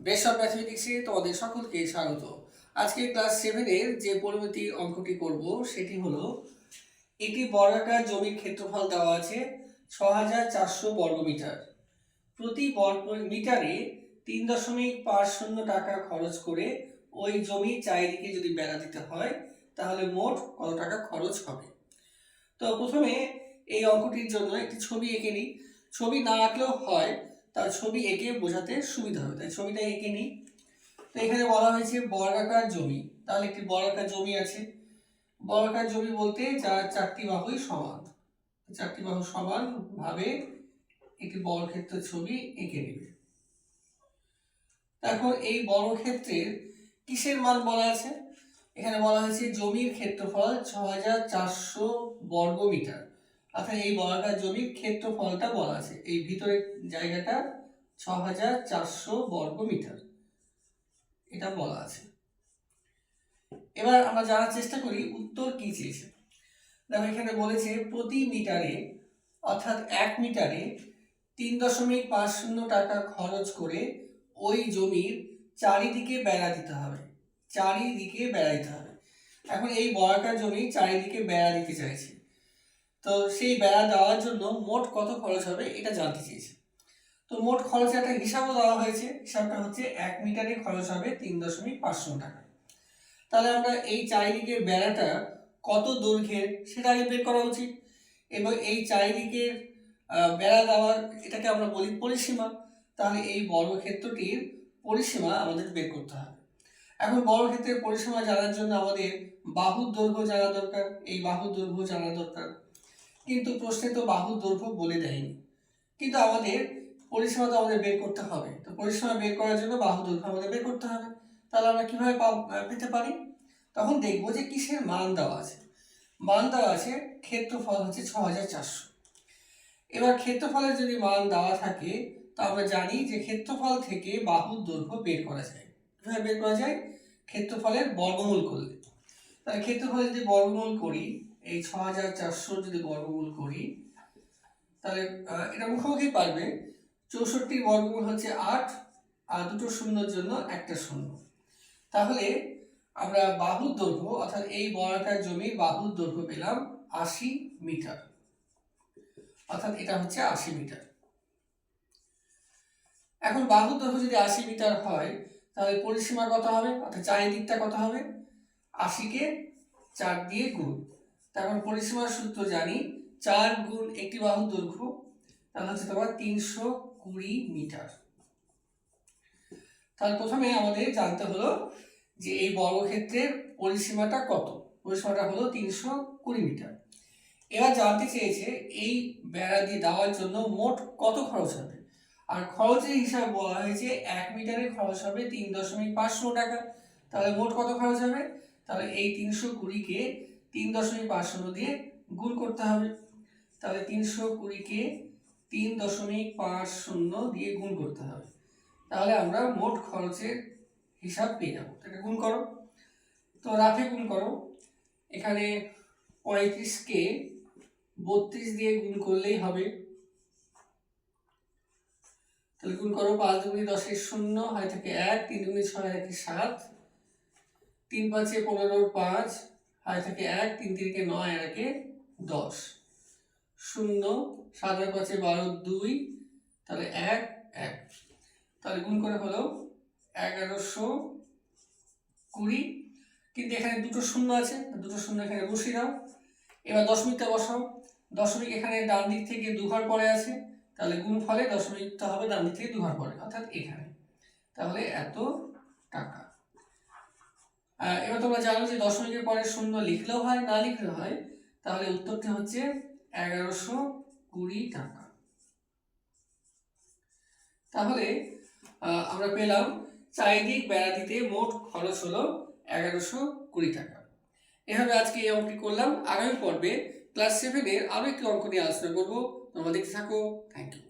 Of ম্যাথমেটিক্সে তোমাদের সকলকে স্বাগত। আজকে ক্লাস সেভেনের যে পরিমিতি অঙ্কটি করব, সেটি হলো একটি বর্গাকার জমির ক্ষেত্রফল দেওয়া আছে ছ হাজার চারশো বর্গমিটার প্রতি বর্গ মিটারে তিন দশমিক পাঁচ শূন্য টাকা খরচ করে ওই জমির চারিদিকে যদি বেড়া দিতে হয়, তাহলে মোট কত টাকা খরচ হবে? তো প্রথমে এই অঙ্কটির জন্য একটি ছবি এঁকে নিই। ছবি না আঁকলেও হয় তার ছবি এঁকে বোঝাতে সুবিধা হবে। তাই ছবিটা এঁকে নিই। তো এখানে বলা হয়েছে বর্গাকার জমি। তাহলে একটি বর্গাকার জমি আছে। বর্গাকার জমি বলতে যার চারটি বাহুই সমান। চারটি বাহু সমান ভাবে একটি বর্গক্ষেত্র ছবি এঁকে নেবে। এখন এই বর্গক্ষেত্রের কিসের মান বলা আছে? এখানে বলা হয়েছে জমির ক্ষেত্রফল ছ হাজার চারশো বর্গ মিটার অর্থাৎ এই বর্গাকার জমির ক্ষেত্রফলটা বলা আছে। এই ভিতরের জায়গাটা ছ হাজার চারশো বর্গ মিটার। এটা বলা আছে। এবার আমরা জানার চেষ্টা করি, উত্তর কি চেয়েছে? দেখো, এখানে বলেছে প্রতি মিটারে, অর্থাৎ এক মিটারে তিন দশমিক পাঁচ শূন্য টাকা খরচ করে ওই জমির চারিদিকে বেড়া দিতে হবে। চারিদিকে বেড়া দিতে হবে। এখন এই বর্গাকার জমি চারিদিকে বেড়া দিতে চাইছে। তো সেই বেড়া দেওয়ার জন্য মোট কত খরচ হবে এটা জানতে চেয়েছে। তো মোট খরচের একটা হিসাবও দেওয়া হয়েছে। হিসাবটা হচ্ছে এক মিটারে খরচ হবে তিন দশমিক পাঁচশো টাকা। তাহলে আমরা এই চারিদিকের বেড়াটা কত দৈর্ঘ্যের সেটা আগে বের করা উচিত। এবং এই চারিদিকের বেড়া দেওয়ার এটাকে আমরা বলি পরিসীমা। তাহলে এই বর্গক্ষেত্রটির পরিসীমা আমাদের বের করতে হবে। এখন বর্গক্ষেত্রের পরিসীমা জানার জন্য আমাদের বাহুর দৈর্ঘ্য জানা দরকার। এই বাহুর দৈর্ঘ্য জানা দরকার। কিন্তু প্রশ্নে তো বাহুর দৈর্ঘ্য বলে দেয়নি। কিন্তু আমাদের পরিসীমা তো আমাদের বের করতে হবে। তো পরিসীমা বের করার জন্য বাহু দৈর্ঘ্য আমাদের বের করতে হবে। তাহলে আমরা কীভাবে পেতে পারি? তখন দেখব যে কিসের মান দেওয়া আছে। মান দেওয়া আছে, ক্ষেত্রফল হচ্ছে ছ হাজার চারশো। এবার ক্ষেত্রফলের যদি মান দেওয়া থাকে, তা আমরা জানি যে ক্ষেত্রফল থেকে বাহুর দৈর্ঘ্য বের করা যায়। কীভাবে বের করা যায়? ক্ষেত্রফলের বর্গমূল করলে। তাহলে ক্ষেত্রফলে যদি বর্গমূল করি এই ছ হাজার চারশো যদি বর্গমূল করি, তাহলে এটা মুখোমুখি পারবে। চৌষট্টির বর্গমূল হচ্ছে আট, আর দুটো শূন্যর জন্য একটা শূন্য। তাহলে আমরা বাহুর দৈর্ঘ্য, অর্থাৎ এই বর্গাকার জমি বাহুর দৈর্ঘ্য পেলাম আশি মিটার। অর্থাৎ এটা হচ্ছে আশি মিটার। এখন বাহুর দৈর্ঘ্য যদি আশি মিটার হয়, তাহলে পরিসীমা কত হবে? অর্থাৎ চারিদিকটা কত হবে? আশিকে চার দিয়ে গুণ। তারপর পরিসীমার সূত্র জানি, চার গুণ একটি বাহুর দৈর্ঘ্য তাহলে হচ্ছে তোমার তিনশো কুড়ি মিটার। তাহলে প্রথমে আমাদের জানতে হলো যে এই বর্গক্ষেত্রের পরিসীমাটা কত? পরিসীমাটা হলো তিনশো কুড়ি মিটার। এবার জানতে চেয়েছে এই বেড়া দিয়ে দেওয়ার জন্য মোট কত খরচ হবে? আর খরচের হিসাব বলা হয়েছে এক মিটারে খরচ হবে তিন দশমিক পাঁচশো টাকা। তাহলে মোট কত খরচ হবে? তাহলে এই তিনশো কুড়িকে তিন দশমিক পাঁচ শূন্য দিয়ে গুণ করতে হবে। তাহলে তিনশো কুড়িকে তিন দশমিক পাঁচ শূন্য দিয়ে গুণ করতে হবে। তাহলে আমরা মোট খরচের হিসাব পেয়ে যাব। তাকে গুণ করো। তো রাফে গুণ করো। এখানে পঁয়ত্রিশকে বত্রিশ দিয়ে গুণ করলেই হবে। তাহলে গুণ করো পাঁচ দুগুণি দশের শূন্য, হয় থাকে এক, তিন দুগুণি ছয় থাকে সাত। তিন পাঁচে পনেরোর পাঁচ হয় থাকে এক, তিন তিনকে নয় আর একে দশ। শূন্য, সাত আর পাঁচে বারো, দুই, তাহলে এক এক। তাহলে গুণ করে হলো এগারোশো কুড়ি। কিন্তু এখানে দুটো শূন্য আছে, দুটো শূন্য এখানে বসিয়ে দাও। এবার দশমিকটা বসাও। দশমিক এখানে ডান দিক থেকে দুঘর পরে আছে, তাহলে গুণ ফলে দশমিকটা হবে ডান দিক থেকে দুঘর পরে, অর্থাৎ এখানে। তাহলে এত এবার তোমরা জানো যে দশমিকের পরে শূন্য লিখলেও হয়, না লিখলেও হয়। তাহলে উত্তরটি হচ্ছে এগারোশো কুড়ি টাকা। তাহলে আমরা পেলাম চারিদিক বেড়া দিতে মোট খরচ হলো এগারোশো কুড়ি টাকা। এভাবে আজকে এই অঙ্কটি করলাম। আগামী পর্বে ক্লাস সেভেনের আরও একটি অঙ্ক নিয়ে আলোচনা করব। তোমরা দেখতে থাকো। Thank you